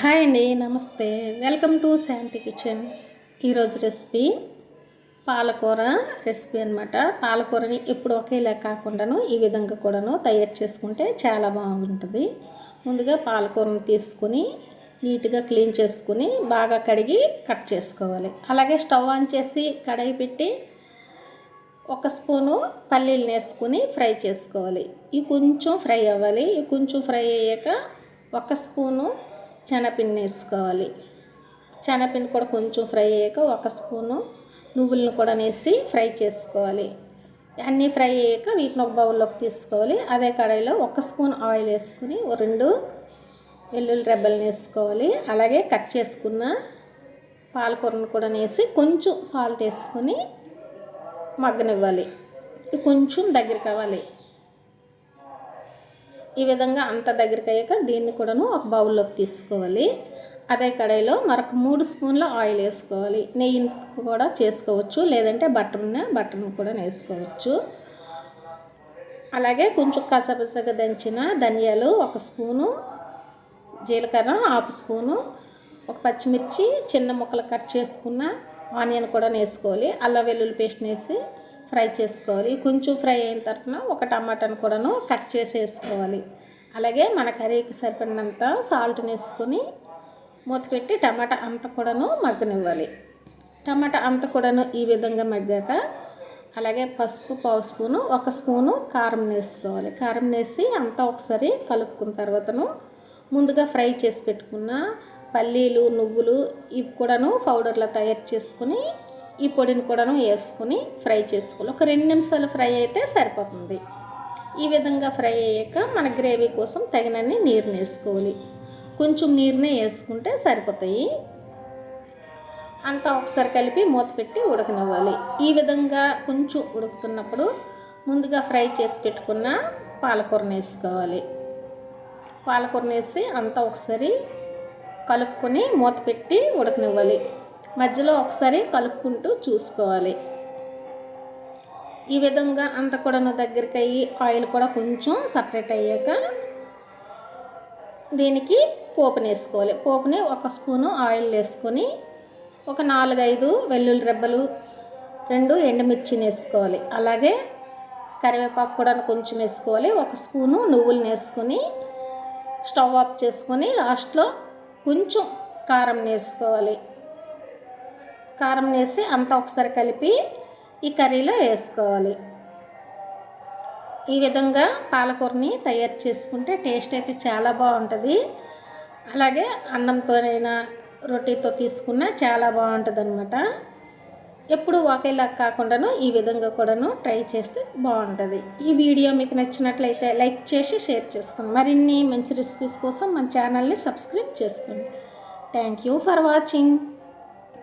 Hi అండి నమస్తే. Welcome to Shanti kitchen. ఈరోజు రెసిపీ పాలకూర రెసిపీ అనమాట పాలకూరని ఎప్పుడు ఒకేలా కాకుండాను ఈ విధంగా కూడాను తయారు చేసుకుంటే చాలా బాగుంటుంది. ముందుగా పాలకూరని తీసుకుని నీట్గా క్లీన్ చేసుకుని బాగా కడిగి కట్ చేసుకోవాలి. అలాగే స్టవ్ ఆన్ చేసి కడాయి పెట్టి ఒక స్పూను పల్లీలు వేసుకుని ఫ్రై చేసుకోవాలి. ఇవి కొంచెం ఫ్రై అవ్వాలి. ఇవి కొంచెం ఫ్రై అయ్యాక ఒక స్పూను శనగపిండి వేసుకోవాలి శనగపిండి కూడా కొంచెం ఫ్రై అయ్యాక ఒక స్పూను నువ్వులను కూడా వేసి ఫ్రై చేసుకోవాలి. అన్నీ ఫ్రై అయ్యాక వీటిని ఒక బౌల్లోకి తీసుకోవాలి. అదే కడాయిలో ఒక స్పూన్ ఆయిల్ వేసుకుని రెండు వెల్లుల్లి రెబ్బలను వేసుకోవాలి అలాగే కట్ చేసుకున్న పాలకూరను కూడా వేసి కొంచెం సాల్ట్ వేసుకుని మగ్గనివ్వాలి. కొంచెం దగ్గర కావాలి ఈ విధంగా అంత దగ్గరికి అయ్యాక దీన్ని కూడాను ఒక బౌల్లోకి తీసుకోవాలి. అదే కడాయిలో మరొక మూడు స్పూన్ల ఆయిల్ వేసుకోవాలి. నెయ్యి కూడా చేసుకోవచ్చు లేదంటే బటర్ ఉన్న కూడా వేసుకోవచ్చు. అలాగే కొంచెం కసపసగా దంచిన ధనియాలు ఒక స్పూను జీలకర్ర హాఫ్ స్పూను ఒక పచ్చిమిర్చి చిన్న ముక్కలు కట్ చేసుకున్న ఆనియన్ కూడా వేసుకోవాలి. అల్లం వెల్లుల్లి పేస్ట్ వేసి ఫ్రై చేసుకోవాలి. కొంచెం ఫ్రై అయిన తర్వాత ఒక టమాటాను కూడాను కట్ చేసి వేసుకోవాలి అలాగే మన కర్రీకి సరిపడినంత సాల్ట్ని వేసుకొని మూత పెట్టి టమాటా అంత కూడాను మగ్గనివ్వాలి. టమాటా అంత కూడాను ఈ విధంగా మగ్గాక అలాగే పసుపు పావు స్పూను ఒక స్పూను కారం వేసుకోవాలి. కారం వేసి అంతా ఒకసారి కలుపుకున్న తర్వాతను ముందుగా ఫ్రై చేసి పెట్టుకున్న పల్లీలు నువ్వులు ఇవి కూడాను పౌడర్లో తయారు చేసుకుని ఈ పొడిని కూడాను వేసుకుని ఫ్రై చేసుకోవాలి. ఒక రెండు నిమిషాలు ఫ్రై అయితే సరిపోతుంది. ఈ విధంగా ఫ్రై అయ్యాక మన గ్రేవీ కోసం తగినన్ని నీరుని వేసుకోవాలి. కొంచెం నీరునే వేసుకుంటే సరిపోతాయి. అంతా ఒకసారి కలిపి మూత పెట్టి ఉడకనివ్వాలి. ఈ విధంగా కొంచెం ఉడుకుతున్నప్పుడు ముందుగా ఫ్రై చేసి పెట్టుకున్న పాలకూరని వేసుకోవాలి. పాలకూరని వేసి అంతా ఒకసారి కలుపుకొని మూత పెట్టి ఉడకనివ్వాలి. మధ్యలో ఒకసారి కలుపుకుంటూ చూసుకోవాలి. ఈ విధంగా అంత కూడా దగ్గరికి అయ్యి ఆయిల్ కూడా కొంచెం సపరేట్ అయ్యాక దీనికి పోపుని వేసుకోవాలి. పోపుని ఒక స్పూను ఆయిల్ వేసుకొని ఒక నాలుగైదు వెల్లుల్లి రెబ్బలు రెండు ఎండుమిర్చిని వేసుకోవాలి. అలాగే కరివేపాకు కూడా కొంచెం వేసుకోవాలి. ఒక స్పూను నువ్వులు వేసుకొని స్టవ్ ఆఫ్ చేసుకొని లాస్ట్లో కొంచెం కారం వేసుకోవాలి. కారం వేసి అంతా ఒకసారి కలిపి ఈ కర్రీలో వేసుకోవాలి. ఈ విధంగా పాలకూరని తయారు చేసుకుంటే టేస్ట్ అయితే చాలా బాగుంటుంది. అలాగే అన్నంతోనైనా రొట్టెతో తీసుకున్నా చాలా బాగుంటుంది అనమాట ఎప్పుడు ఒకేలా కాకుండాను ఈ విధంగా కూడాను ట్రై చేస్తే బాగుంటుంది. ఈ వీడియో మీకు నచ్చినట్లయితే లైక్ చేసి షేర్ చేసుకోండి. మరిన్ని మంచి రెసిపీస్ కోసం మన ఛానల్ని సబ్స్క్రైబ్ చేసుకోండి. Thank you for watching